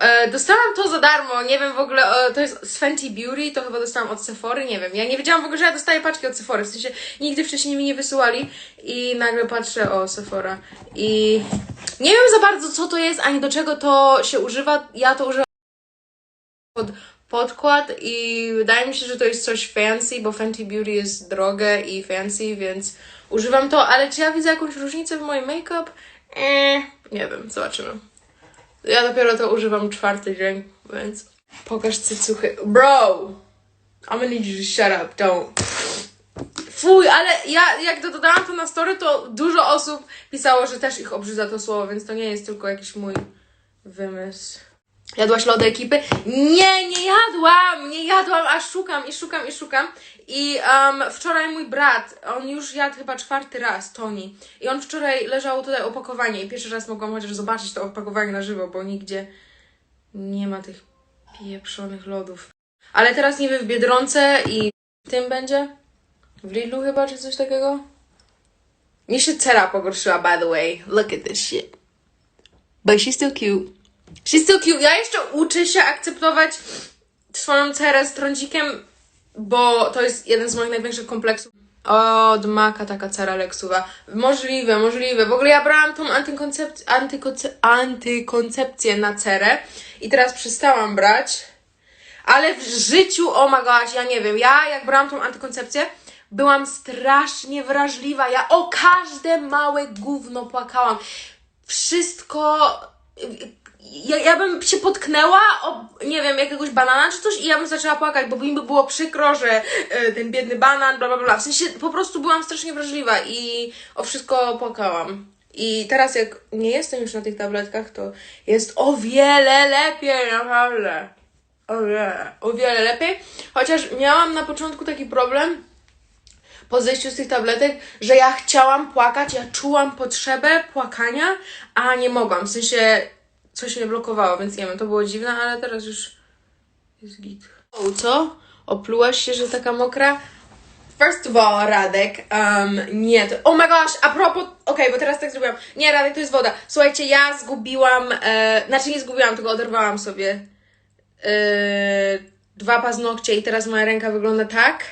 E, dostałam to za darmo, nie wiem w ogóle, e, to jest z Fenty Beauty, to chyba dostałam od Sephory, nie wiem. Ja nie wiedziałam w ogóle, że ja dostaję paczki od Sephory, w sensie nigdy wcześniej mi nie wysyłali i nagle patrzę, o Sephora. I nie wiem za bardzo co to jest, ani do czego to się używa. Ja to używam pod podkład i wydaje mi się, że to jest coś fancy, bo Fenty Beauty jest drogie i fancy, więc używam to, ale czy ja widzę jakąś różnicę w moim make-up? Eee, nie wiem, zobaczymy. Ja dopiero to używam czwarty dzień, więc pokaż cycuchy. Bro! I'm gonna need you to shut up, don't. Fuj, ale ja jak to dodałam to na story, to dużo osób pisało, że też ich obrzydza to słowo, więc to nie jest tylko jakiś mój wymysł. Jadłaś lody ekipy? Nie, nie jadłam, nie jadłam, a szukam i szukam i szukam. I um, wczoraj mój brat, on już jadł chyba czwarty raz, Tony. I on wczoraj leżało tutaj opakowanie i pierwszy raz mogłam chociaż zobaczyć to opakowanie na żywo, bo nigdzie nie ma tych pieprzonych lodów. Ale teraz wiem, w Biedronce i w tym będzie? W Lidlu chyba, czy coś takiego? Mi się cera pogorszyła, by the way. Look at this shit. But she's still cute. She's still cute. Ja jeszcze uczę się akceptować swoją cerę z trądzikiem, bo to jest jeden z moich największych kompleksów. Od Maka taka cera leksuwa. Możliwe, możliwe. W ogóle ja brałam tą antykoncepc- antykonce- antykoncepcję na cerę i teraz przestałam brać. Ale w życiu, o my gosh, ja nie wiem, ja jak brałam tą antykoncepcję, byłam strasznie wrażliwa. Ja o każde małe gówno płakałam. Wszystko. Ja, ja bym się potknęła o, nie wiem, jakiegoś banana czy coś i ja bym zaczęła płakać, bo mi by było przykro, że e, ten biedny banan, bla bla bla. W sensie po prostu byłam strasznie wrażliwa i o wszystko płakałam. I teraz jak nie jestem już na tych tabletkach, to jest o wiele lepiej, naprawdę. O wiele, o wiele lepiej. Chociaż miałam na początku taki problem po zejściu z tych tabletek, że ja chciałam płakać, ja czułam potrzebę płakania, a nie mogłam. W sensie coś mnie blokowało, więc nie wiem, to było dziwne, ale teraz już jest git. O, co? Oplułaś się, że taka mokra? First of all, Radek, um, nie, to, oh my gosh, a propos, okej, bo teraz tak zrobiłam, nie, Radek, to jest woda. Słuchajcie, ja zgubiłam, e, znaczy nie zgubiłam, tylko oderwałam sobie e, dwa paznokcie i teraz moja ręka wygląda tak,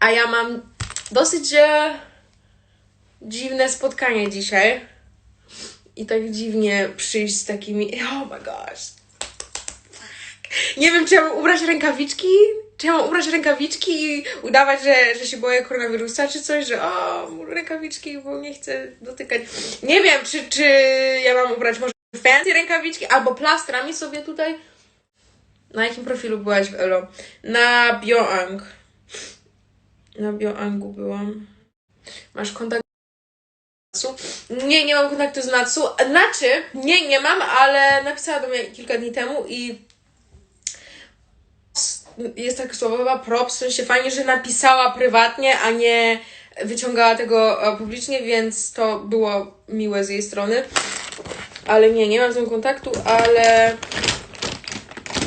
a ja mam dosyć e, dziwne spotkanie dzisiaj i tak dziwnie przyjść z takimi, oh my gosh, nie wiem, czy ja mam ubrać rękawiczki, czy ja mam ubrać rękawiczki i udawać, że, że się boję koronawirusa, czy coś, że o, rękawiczki, bo nie chcę dotykać. Nie wiem, czy, czy ja mam ubrać może fancy rękawiczki, albo plastrami sobie tutaj. Na jakim profilu byłaś w Elo? Na Bioang. Na Bioangu byłam. Masz kontakt? Nie, nie mam kontaktu z Natsu. Znaczy, nie, nie mam, ale napisała do mnie kilka dni temu i jest takie słowo chyba props, w sensie fajnie, że napisała prywatnie, a nie wyciągała tego e, publicznie, więc to było miłe z jej strony. Ale nie, nie mam z nią kontaktu, ale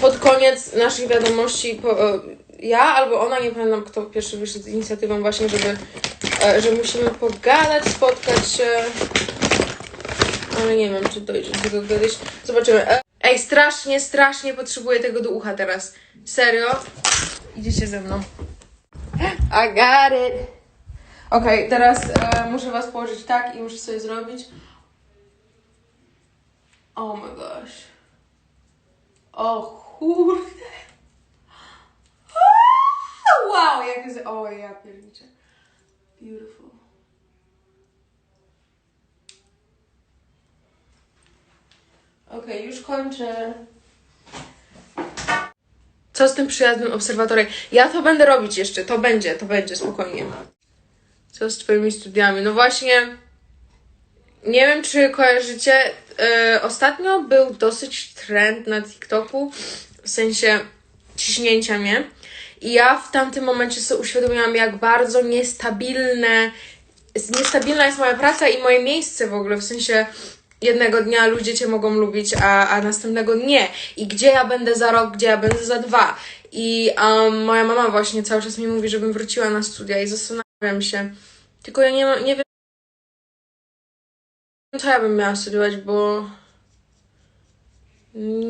pod koniec naszych wiadomości po, e, ja albo ona, nie pamiętam kto pierwszy wyszedł z inicjatywą właśnie, żeby, że musimy pogadać, spotkać się. Ale nie wiem, czy dojdzie do tego kiedyś. Zobaczymy. E, Ej, strasznie, strasznie potrzebuję tego do ucha teraz. Serio? Idziecie ze mną. I got it. Okej, teraz e, muszę was położyć tak i muszę sobie zrobić. Oh my gosh. O kurde. Wow, jak jest... O, ja pierniczę. Okej, już kończę. Co z tym przyjazdem obserwatorem? Ja to będę robić jeszcze, to będzie, to będzie, spokojnie. Co z twoimi studiami? No właśnie, nie wiem czy kojarzycie, e, ostatnio był dosyć trend na TikToku, w sensie ciśnięcia mnie. I ja w tamtym momencie sobie uświadomiłam, jak bardzo niestabilne, niestabilna jest moja praca i moje miejsce w ogóle, w sensie jednego dnia ludzie cię mogą lubić, a, a następnego nie. I gdzie ja będę za rok, gdzie ja będę za dwa. I um, moja mama właśnie cały czas mi mówi, żebym wróciła na studia i zastanawiam się. Tylko ja nie, nie wiem, co ja bym miała studiować, bo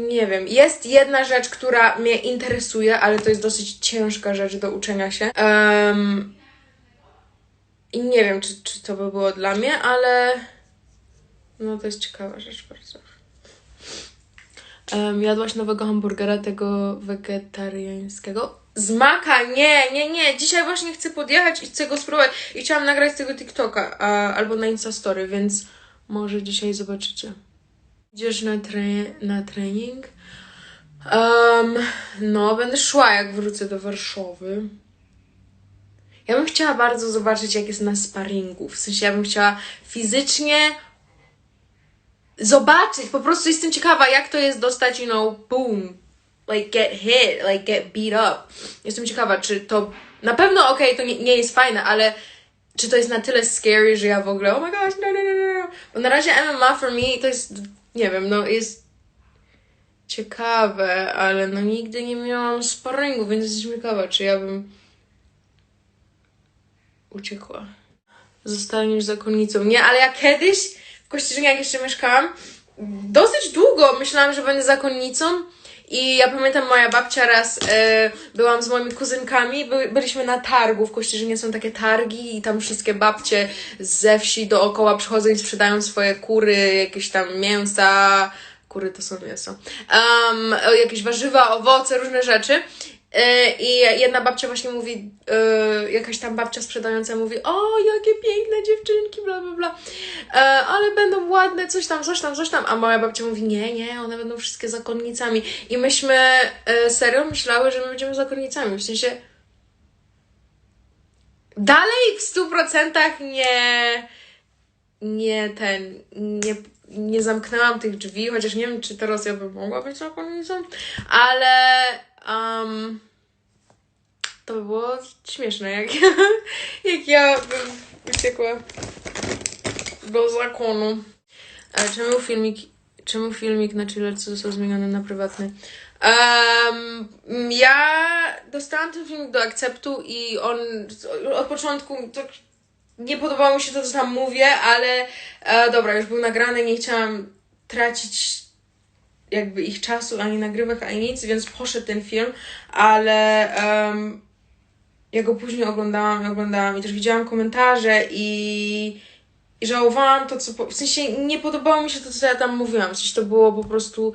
Nie wiem. Jest jedna rzecz, która mnie interesuje, ale to jest dosyć ciężka rzecz do uczenia się. Em, I nie wiem, czy, czy to by było dla mnie, ale no to jest ciekawa rzecz bardzo. Um, jadłaś nowego hamburgera, tego wegetariańskiego? Z maka? Nie, nie, nie. Dzisiaj właśnie chcę podjechać i chcę go spróbować. I chciałam nagrać z tego TikToka a, albo na Instastory, więc może dzisiaj zobaczycie. Idziesz na, tre- na trening? Um, no, będę szła, jak wrócę do Warszawy. Ja bym chciała bardzo zobaczyć, jak jest na sparingu. W sensie, ja bym chciała fizycznie zobaczyć. Po prostu jestem ciekawa, jak to jest dostać, you know, boom, like get hit, like get beat up. Jestem ciekawa, czy to na pewno okej, to nie, nie jest fajne, ale czy to jest na tyle scary, że ja w ogóle, oh my gosh, no, no, no, no, no. Bo na razie MMA for me to jest, nie wiem, no jest ciekawe, ale no nigdy nie miałam sparingu, więc jestem ciekawa, czy ja bym uciekła. Zostaniesz zakonnicą. Nie, ale ja kiedyś Kościerzynie, jak jeszcze mieszkałam, dosyć długo myślałam, że będę zakonnicą. I ja pamiętam, moja babcia raz e, byłam z moimi kuzynkami, by, byliśmy na targu. W Kościerzynie są takie targi i tam wszystkie babcie ze wsi dookoła przychodzą i sprzedają swoje kury, jakieś tam mięsa. Kury to są mięso. Um, jakieś warzywa, owoce, różne rzeczy. E, I jedna babcia właśnie mówi, e, jakaś tam babcia sprzedająca mówi, o jakie piękne dziewczynki, bla bla bla, e, ale będą ładne, coś tam, coś tam, coś tam, a moja babcia mówi, nie, nie, one będą wszystkie zakonnicami. I myśmy serio myślały, że my będziemy zakonnicami, w sensie dalej w stu procentach nie, nie ten, nie, nie zamknęłam tych drzwi, chociaż nie wiem, czy teraz ja bym mogła być zakonnicą, ale um, to by było śmieszne, jak, jak ja bym uciekła do zakonu. Ale czemu filmik, czemu filmik na chillerce został zmieniony na prywatny? Um, ja dostałam ten filmik do akceptu i on od początku tak nie podobało mi się to, co tam mówię, ale e, dobra, już był nagrany, nie chciałam tracić jakby ich czasu, ani nagrywek, ani nic, więc poszedł ten film, ale em, ja go później oglądałam i oglądałam i też widziałam komentarze i, i żałowałam to, co, po, w sensie nie podobało mi się to, co ja tam mówiłam, sensie to było po prostu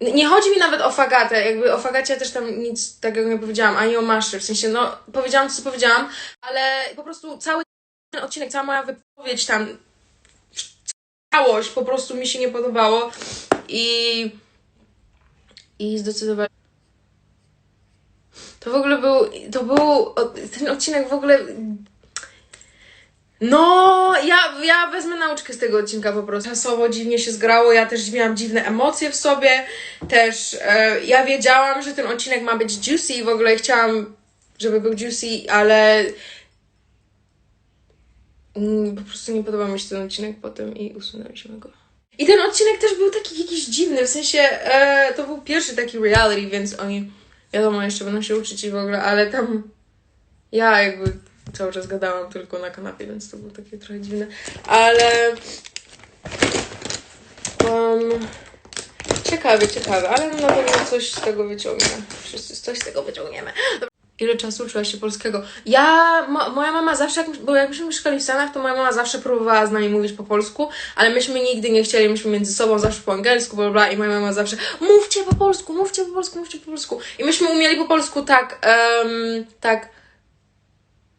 nie chodzi mi nawet o fagatę, jakby o fagacie ja też tam nic takiego nie powiedziałam, ani o maszy, w sensie no powiedziałam co powiedziałam, ale po prostu cały ten odcinek, cała moja wypowiedź tam, całość po prostu mi się nie podobało i i zdecydowanie to w ogóle był, to był, ten odcinek w ogóle no, ja, ja wezmę nauczkę z tego odcinka po prostu. Czasowo dziwnie się zgrało, ja też miałam dziwne emocje w sobie, też e, ja wiedziałam, że ten odcinek ma być juicy i w ogóle chciałam, żeby był juicy, ale po prostu nie podobał mi się ten odcinek potem i usunęliśmy go. I ten odcinek też był taki jakiś dziwny, w sensie e, to był pierwszy taki reality, więc oni wiadomo, jeszcze będą się uczyć i w ogóle, ale tam ja jakby cały czas gadałam tylko na kanapie, więc to było takie trochę dziwne, ale um, ciekawe, ciekawe, ale na pewno coś z tego wyciągniemy. Wszyscy coś z tego wyciągniemy. Ile czasu uczyłaś się polskiego? Ja, mo, moja mama zawsze, jak, bo jak myśmy mieszkali w Stanach, to moja mama zawsze próbowała z nami mówić po polsku, ale myśmy nigdy nie chcieli, myśmy między sobą zawsze po angielsku, bla, bla, i moja mama zawsze mówcie po polsku, mówcie po polsku, mówcie po polsku. I myśmy umieli po polsku tak, em, tak,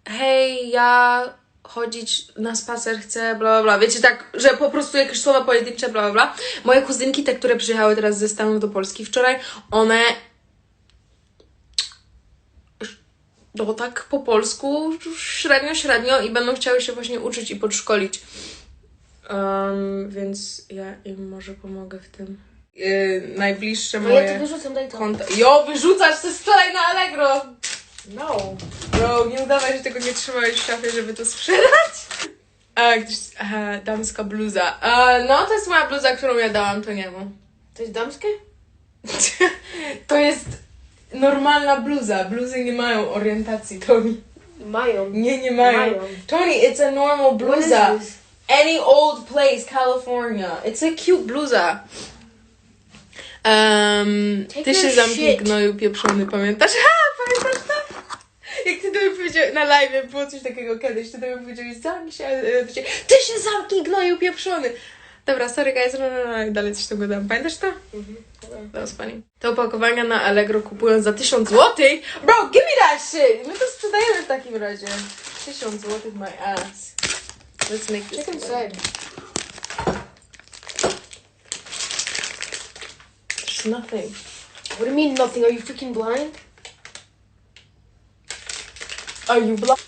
hej, ja chodzić na spacer chcę, bla, bla, bla. Wiecie, tak, że po prostu jakieś słowa pojedyncze, bla, bla, bla. Moje kuzynki, te, które przyjechały teraz ze Stanów do Polski wczoraj, one no tak po polsku średnio, średnio i będą chciały się właśnie uczyć i podszkolić. Um, więc ja im może pomogę w tym. Yy, najbliższe No moje ja to wyrzucam, daj to. konta. Jo, wyrzucać to jest wczoraj na Allegro! Bro, nie udawaj, że tego nie trzymałeś w szafie, żeby to sprzedać. A, gdzieś, aha, damska bluza. A, no, to jest moja bluza, którą ja dałam to niemu. To jest damskie? to jest normalna bluza. Bluzy nie mają orientacji, Tony. Mają. Nie, nie mają. Mają. Tony, it's a normal bluza. Any old place, California. It's a cute bluza. Um, Take ty się zamknij gnoju pieprzony, pamiętasz? Ha, pamiętasz to? Jak ty do mnie powiedział na live, było coś takiego kiedyś, ty do mnie powiedziałeś, zamknij się, e, ty się, ty się zamknij gnoju pieprzony. Dobra, sorry guys, no, no, no, dalej coś tam gadam. Pamiętasz to? That was funny. Te opakowania na Allegro kupują za 1000 złotych. Bro, give me that shit! My to sprzedajemy w takim razie. 1000 złotych my ass. Let's make this Check inside. There's nothing. What do you mean nothing? Are you freaking blind? Are you blind?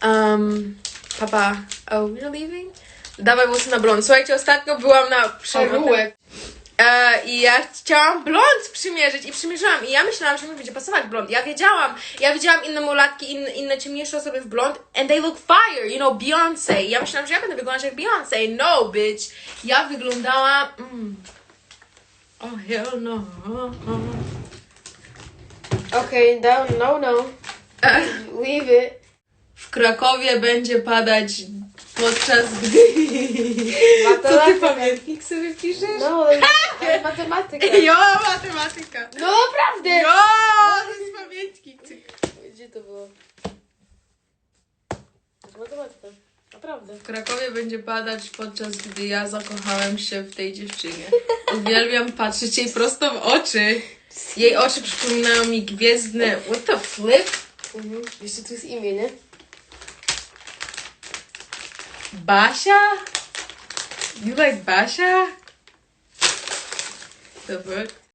Um, papa, oh, you're leaving? Dawaj włosy na blond. Słuchajcie, ostatnio byłam na Perułek. E, I ja chciałam blond przymierzyć i przymierzyłam. I ja myślałam, że mi będzie pasować blond. Ja wiedziałam, ja widziałam inne mulatki, inne, inne ciemniejsze osoby w blond and they look fire, you know, Beyoncé. Ja myślałam, że ja będę wyglądać jak Beyoncé. No, bitch. Ja wyglądałam... Mm. Oh, hell no. Okay, down. No, no. E, Leave it. w Krakowie będzie padać podczas gdy... Co ty pamiętnik sobie piszesz? No, to jest matematyka. Jo, matematyka. No naprawdę! Jo, to jest pamiętnik. Gdzie to było? To jest matematyka. Naprawdę. W Krakowie będzie padać, podczas gdy ja zakochałem się w tej dziewczynie. Uwielbiam patrzeć jej prosto w oczy. Jej oczy przypominają mi gwiezdne. What the flip? Mhm. Jeszcze tu jest imię, nie? Basia? You like Basia? The fuck?